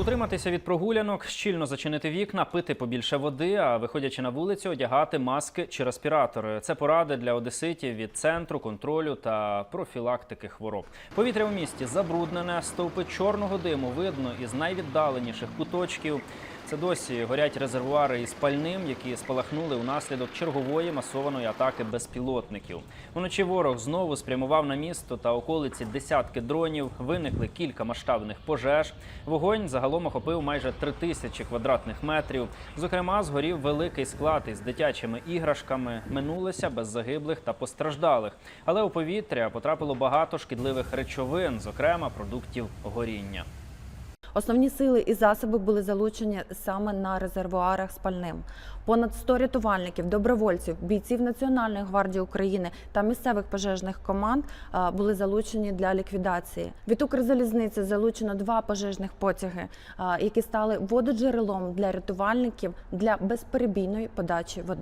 Утриматися від прогулянок, щільно зачинити вікна, пити побільше води, а виходячи на вулицю, одягати маски чи респіратори. Це поради для одеситів від центру контролю та профілактики хвороб. Повітря у місті забруднене, стовпи чорного диму видно із найвіддаленіших куточків. Це досі горять резервуари із пальним, які спалахнули унаслідок чергової масованої атаки безпілотників. Уночі ворог знову спрямував на місто та околиці десятки дронів. Виникли кілька масштабних пожеж. Вогонь загалом охопив майже три тисячі квадратних метрів. Зокрема, згорів великий склад із дитячими іграшками. Минулися без загиблих та постраждалих. Але у повітря потрапило багато шкідливих речовин, зокрема продуктів горіння. Основні сили і засоби були залучені саме на резервуарах з пальним. Понад 100 рятувальників, добровольців, бійців Національної гвардії України та місцевих пожежних команд були залучені для ліквідації. Від Укрзалізниці залучено два пожежних потяги, які стали вододжерелом для рятувальників для безперебійної подачі води.